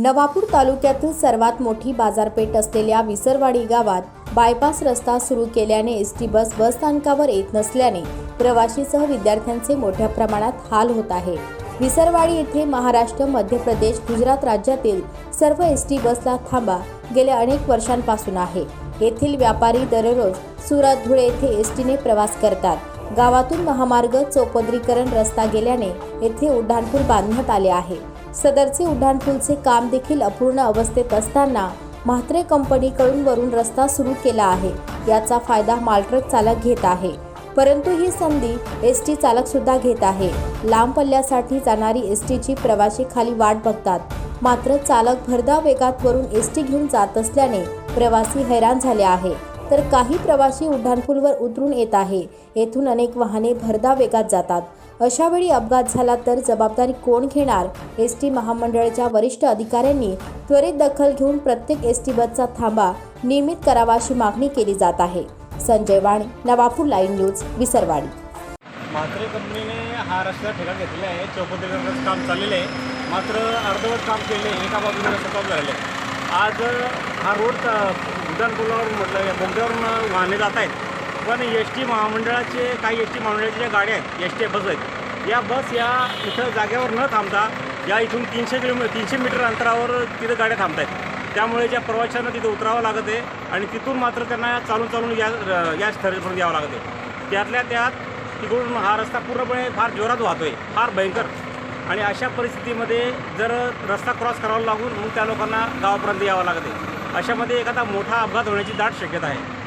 नवापूर तालुक्यातील सर्वात मोठी बाजारपेठ असलेल्या विसरवाडी गावात बायपास रस्ता सुरू केल्याने एस टी बस बसस्थानकावर येत नसल्याने प्रवाशीसह विद्यार्थ्यांचे मोठ्या प्रमाणात हाल होत आहे. विसरवाडी येथे महाराष्ट्र मध्य प्रदेश गुजरात राज्यातील सर्व एस टी बसला थांबा गेल्या अनेक वर्षांपासून आहे. येथील व्यापारी दररोज सुरत धुळे येथे एस टीने प्रवास करतात. गावातून महामार्ग चौपदरीकरण रस्ता गेल्याने येथे उड्डाणपूल बांधण्यात आले आहे. सदरचे उड्डाणपूलचे काम देखील अपूर्ण अवस्थेत असताना म्हात्रे कंपनीकडून वरून रस्ता सुरू केला आहे. याचा फायदा मालट्रक चालक घेत आहे. परंतु ही संधी एस टी चालक सुद्धा घेत आहे. लांब पल्ल्यासाठी जाणारी एस टीची प्रवासी खाली वाट बघतात. मात्र चालक भरधाव वेगात वरून एस टी घेऊन जात असल्याने प्रवासी हैराण झाले आहे. तर काही प्रवासी उड्डाणपूलवर उतरून येत आहे. येथून अनेक वाहने भरदा वेगात जातात. अशा वेळी अपघात झाला तर जबाबदारी कोण घेणार? एस टी महामंडळाच्या वरिष्ठ अधिकाऱ्यांनी त्वरित दखल घेऊन प्रत्येक एस टी बसचा थांबा नियमित करावा अशी मागणी केली जात आहे. Sanjay Vani Navapur live news Visarwadi. Mhatre कंपनीने हा रस्ता ठिकाण घेतलेला आहे. चौपदरीकरणाचं काम चाललेलं आहे. मात्र अर्धवट काम केले एका बाजूला रस्ता काम झालेलं आहे आज हा रोड उड्डाणपुलावरून म्हटलं या बोगद्यावरून वाहने जात आहेत. पण एस टी महामंडळाचे काही एस टी महामंडळाच्या ज्या गाड्या आहेत एस टी बस आहेत. या बस या इथं जागेवर न थांबता या इथून तीनशे किलोमीटर तीनशे मीटर अंतरावर तिथं गाड्या थांबत आहेत त्यामुळे ज्या प्रवाशांना तिथं उतरावं लागत आहे आणि तिथून मात्र त्यांना चालून चालून या या स्थळापर्यंत यावं लागत. आहे त्यातल्या त्यात तिकडून हा रस्ता पूर्णपणे फार जोरात वाहतो आहे फार भयंकर. आणि अशा परिस्थितीमध्ये जर रस्ता क्रॉस करावा लागून मग त्या लोकांना गावापर्यंत यावं लागते. अशामध्ये एखादा मोठा अपघात होण्याची दाट शक्यता आहे.